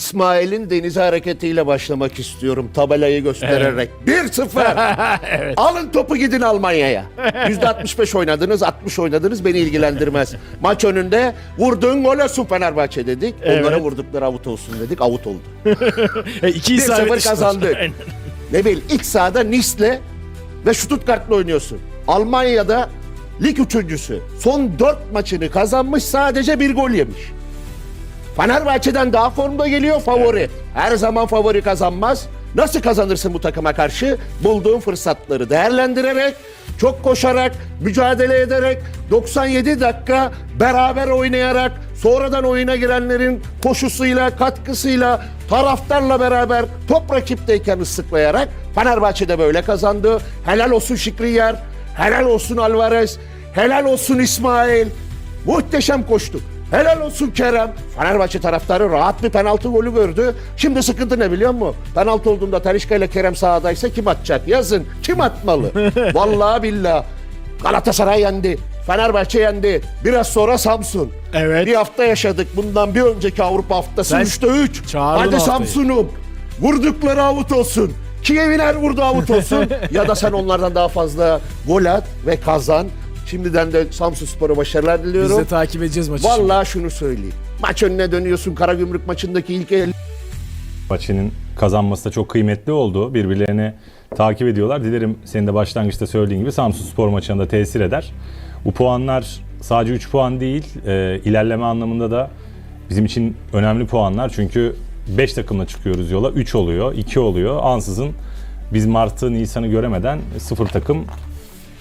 İsmail'in deniz hareketiyle başlamak istiyorum tabelayı göstererek. 1-0. Alın topu gidin Almanya'ya. %65 oynadınız, 60 oynadınız beni ilgilendirmez. Maç önünde vurduğun gol olsun Fenerbahçe dedik. Onlara Evet. vurdukları avut olsun dedik. Avut oldu. E, iki 1-0 isabet işte. kazandık. Ne bileyim ilk sahada Nice'le ve Stuttgart'la oynuyorsun. Almanya'da lig üçüncüsü. Son dört maçını kazanmış sadece bir gol yemiş. Fenerbahçe'den daha formda geliyor favori. Her zaman favori kazanmaz. Nasıl kazanırsın bu takıma karşı? Bulduğun fırsatları değerlendirerek, çok koşarak, mücadele ederek, 97 dakika beraber oynayarak, sonradan oyuna girenlerin koşusuyla, katkısıyla, taraftarla beraber top rakipteyken ıslıklayarak Fenerbahçe'de böyle kazandı. Helal olsun Şikriyer, helal olsun Alvarez, helal olsun İsmail. Muhteşem koştuk. Helal olsun Kerem. Fenerbahçe taraftarı rahat bir penaltı golü gördü. Şimdi sıkıntı ne biliyor musun? Penaltı olduğunda Talişka ile Kerem sahadaysa kim atacak? Yazın. Kim atmalı? Vallahi billah. Galatasaray yendi. Fenerbahçe yendi. Biraz sonra Samsun. Evet. Bir hafta yaşadık. Bundan bir önceki Avrupa haftası Ben 3'te 3. çağırdım Hadi haftayı. Samsun'um. Vurdukları avut olsun. Kiev'in her vurduğu avut olsun. ya da sen onlardan daha fazla gol at ve kazan. Şimdiden de Samsun Spor'a başarılar diliyorum. Biz de takip edeceğiz maçı. şimdi. Vallahi şunu söyleyeyim. Maç önüne dönüyorsun. Karagümrük maçındaki ilk el Maçının kazanması da çok kıymetli oldu. Birbirlerini takip ediyorlar. Dilerim senin de başlangıçta söylediğin gibi Samsun Spor maçında tesir eder. Bu puanlar sadece 3 puan değil, e, ilerleme anlamında da bizim için önemli puanlar. Çünkü 5 takımla çıkıyoruz yola. 3 oluyor, 2 oluyor. Ansızın biz Mart'ı, Nisan'ı göremeden 0 takım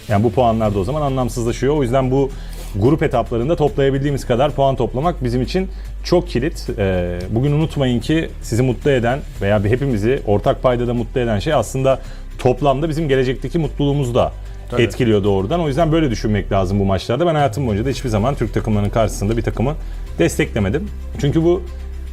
yani bu puanlar da o zaman anlamsızlaşıyor. O yüzden bu grup etaplarında toplayabildiğimiz kadar puan toplamak bizim için çok kilit. Ee, bugün unutmayın ki sizi mutlu eden veya bir hepimizi ortak paydada mutlu eden şey aslında toplamda bizim gelecekteki mutluluğumuzu da etkiliyor doğrudan. O yüzden böyle düşünmek lazım bu maçlarda. Ben hayatım boyunca da hiçbir zaman Türk takımlarının karşısında bir takımı desteklemedim. Çünkü bu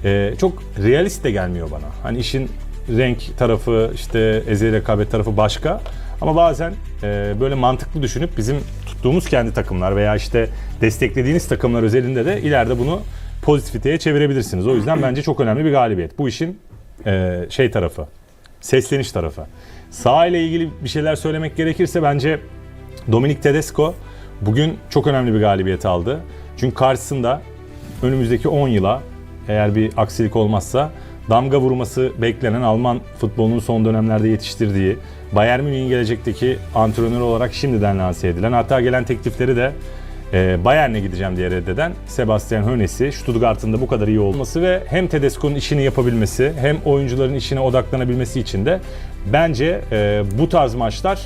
e, çok realist de gelmiyor bana. Hani işin renk tarafı, işte ezeli rekabet tarafı başka. Ama bazen e, böyle mantıklı düşünüp bizim tuttuğumuz kendi takımlar veya işte desteklediğiniz takımlar özelinde de ileride bunu pozitifiteye çevirebilirsiniz. O yüzden bence çok önemli bir galibiyet. Bu işin e, şey tarafı, sesleniş tarafı. Sağ ile ilgili bir şeyler söylemek gerekirse bence Dominik Tedesco bugün çok önemli bir galibiyet aldı. Çünkü karşısında önümüzdeki 10 yıla eğer bir aksilik olmazsa damga vurması beklenen Alman futbolunun son dönemlerde yetiştirdiği Bayern Münih'in gelecekteki antrenör olarak şimdiden lanse edilen hatta gelen teklifleri de e, Bayern'e gideceğim diye reddeden Sebastian Hoeneß'i Stuttgart'ın da bu kadar iyi olması ve hem Tedesco'nun işini yapabilmesi hem oyuncuların işine odaklanabilmesi için de bence e, bu tarz maçlar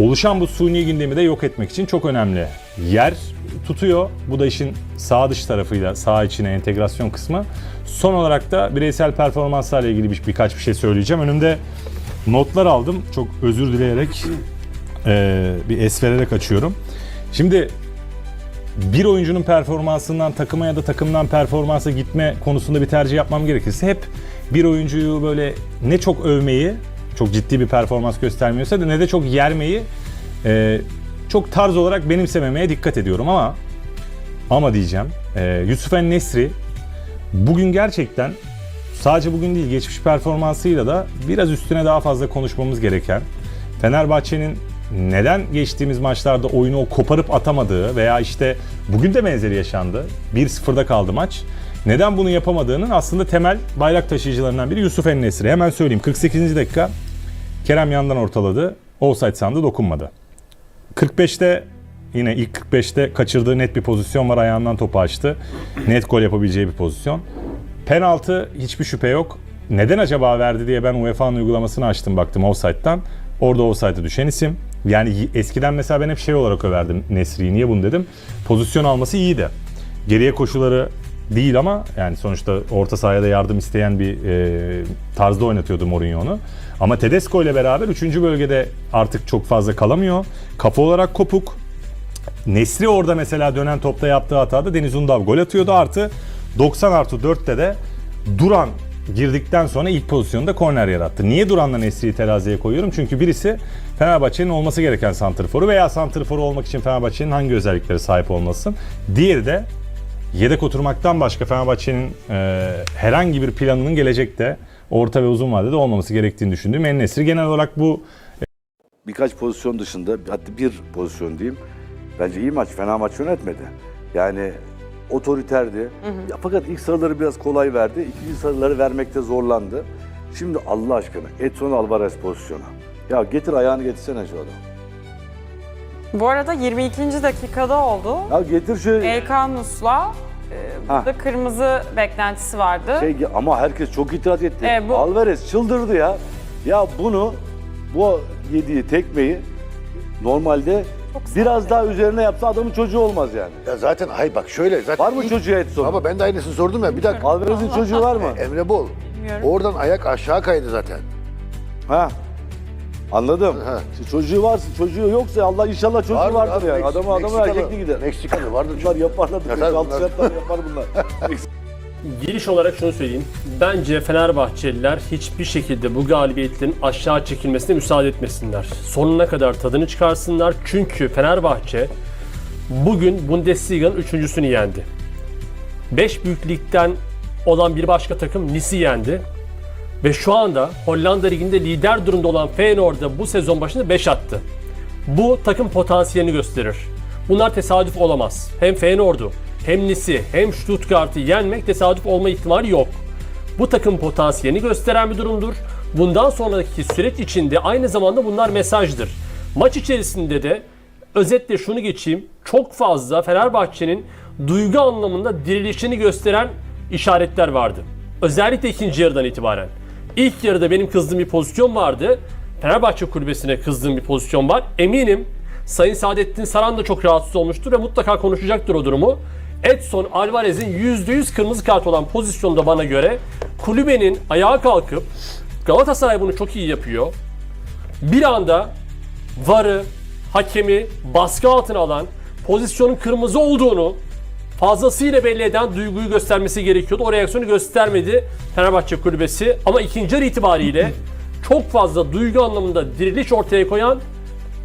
oluşan bu suni gündemi de yok etmek için çok önemli. Yer tutuyor. Bu da işin sağ dış tarafıyla sağ içine entegrasyon kısmı. Son olarak da bireysel performanslarla ilgili bir, birkaç bir şey söyleyeceğim. Önümde notlar aldım. Çok özür dileyerek eee, bir es açıyorum. Şimdi bir oyuncunun performansından takıma ya da takımdan performansa gitme konusunda bir tercih yapmam gerekirse hep bir oyuncuyu böyle ne çok övmeyi, çok ciddi bir performans göstermiyorsa da ne de çok yermeyi e, çok tarz olarak benimsememeye dikkat ediyorum ama ama diyeceğim e, Yusuf En Nesri bugün gerçekten sadece bugün değil geçmiş performansıyla da biraz üstüne daha fazla konuşmamız gereken Fenerbahçe'nin neden geçtiğimiz maçlarda oyunu o koparıp atamadığı veya işte bugün de benzeri yaşandı. 1-0'da kaldı maç. Neden bunu yapamadığının aslında temel bayrak taşıyıcılarından biri Yusuf En-Nesyri. Hemen söyleyeyim 48. dakika Kerem yandan ortaladı. Offside sandı dokunmadı. 45'te yine ilk 45'te kaçırdığı net bir pozisyon var. Ayağından topu açtı. Net gol yapabileceği bir pozisyon. Penaltı hiçbir şüphe yok. Neden acaba verdi diye ben UEFA'nın uygulamasını açtım baktım offside'dan. Orada offside'e düşen isim. Yani eskiden mesela ben hep şey olarak överdim Nesri'yi. Niye bunu dedim? Pozisyon alması iyiydi. Geriye koşuları değil ama yani sonuçta orta sahaya da yardım isteyen bir e, tarzda oynatıyordu Mourinho onu. Ama Tedesco ile beraber 3. bölgede artık çok fazla kalamıyor. Kafa olarak kopuk. Nesri orada mesela dönen topta yaptığı hatada Deniz Undav gol atıyordu artı 90 artı 4'te de Duran girdikten sonra ilk pozisyonda korner yarattı. Niye Duran'la Nesri'yi teraziye koyuyorum? Çünkü birisi Fenerbahçe'nin olması gereken santrforu veya santrforu olmak için Fenerbahçe'nin hangi özelliklere sahip olmasın. Diğeri de yedek oturmaktan başka Fenerbahçe'nin e, herhangi bir planının gelecekte orta ve uzun vadede olmaması gerektiğini düşündüğüm En-Nesyri genel olarak bu birkaç pozisyon dışında hatta bir pozisyon diyeyim. Bence iyi maç, fena maç yönetmedi. Yani otoriterdi. Ya fakat ilk sarıları biraz kolay verdi. İkinci sarıları vermekte zorlandı. Şimdi Allah aşkına Edson Alvarez pozisyonu. Ya getir ayağını getirsene şu adam. Bu arada 22. dakikada oldu. Ya getir şu Elkan Nus'la e, burada kırmızı beklentisi vardı. şey ama herkes çok itiraz etti. E, bu- Alvarez çıldırdı ya. Ya bunu bu yediği tekmeyi normalde biraz daha üzerine yapsa adamın çocuğu olmaz yani. Ya zaten hay bak şöyle zaten Var mı ilk- çocuğu Edson? Ama ben de aynısını sordum ya bir dakika. Alvarez'in çocuğu var mı? Emre Bol. Bilmiyorum. Oradan ayak aşağı kaydı zaten. Ha. Anladım. İşte çocuğu varsa, çocuğu yoksa Allah inşallah çocuğu Vardır vardır yani. Meks- Adamı adamı Meksikalı- erkekli gider. Meksikalı vardır Bunlar çünkü. yaparlar. Ya Beş tabii altı bunlar- yapar, yapar bunlar. Giriş olarak şunu söyleyeyim. Bence Fenerbahçeliler hiçbir şekilde bu galibiyetlerin aşağı çekilmesine müsaade etmesinler. Sonuna kadar tadını çıkarsınlar. Çünkü Fenerbahçe bugün Bundesliga'nın üçüncüsünü yendi. 5 büyük ligden olan bir başka takım Nice'i yendi. Ve şu anda Hollanda Ligi'nde lider durumda olan Feyenoord'a bu sezon başında 5 attı. Bu takım potansiyelini gösterir. Bunlar tesadüf olamaz. Hem Feyenoord'u, hem Nice'i, hem Stuttgart'ı yenmek tesadüf olma ihtimali yok. Bu takım potansiyelini gösteren bir durumdur. Bundan sonraki süreç içinde aynı zamanda bunlar mesajdır. Maç içerisinde de özetle şunu geçeyim. Çok fazla Fenerbahçe'nin duygu anlamında dirilişini gösteren işaretler vardı. Özellikle ikinci yarıdan itibaren. İlk yarıda benim kızdığım bir pozisyon vardı. Fenerbahçe kulübesine kızdığım bir pozisyon var. Eminim Sayın Saadettin Saran da çok rahatsız olmuştur ve mutlaka konuşacaktır o durumu. Edson Alvarez'in %100 kırmızı kart olan pozisyonda bana göre kulübenin ayağa kalkıp Galatasaray bunu çok iyi yapıyor. Bir anda VAR'ı, hakemi baskı altına alan, pozisyonun kırmızı olduğunu fazlasıyla belli eden duyguyu göstermesi gerekiyordu. O reaksiyonu göstermedi Fenerbahçe kulübesi. Ama ikinci yarı itibariyle çok fazla duygu anlamında diriliş ortaya koyan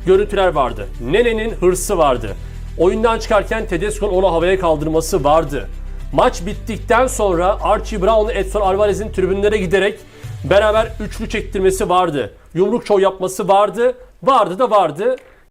görüntüler vardı. Nene'nin hırsı vardı. Oyundan çıkarken Tedesco'nun onu havaya kaldırması vardı. Maç bittikten sonra Archie Brown'la Edson Alvarez'in tribünlere giderek beraber üçlü çektirmesi vardı. Yumruk çoğu yapması vardı. Vardı da vardı.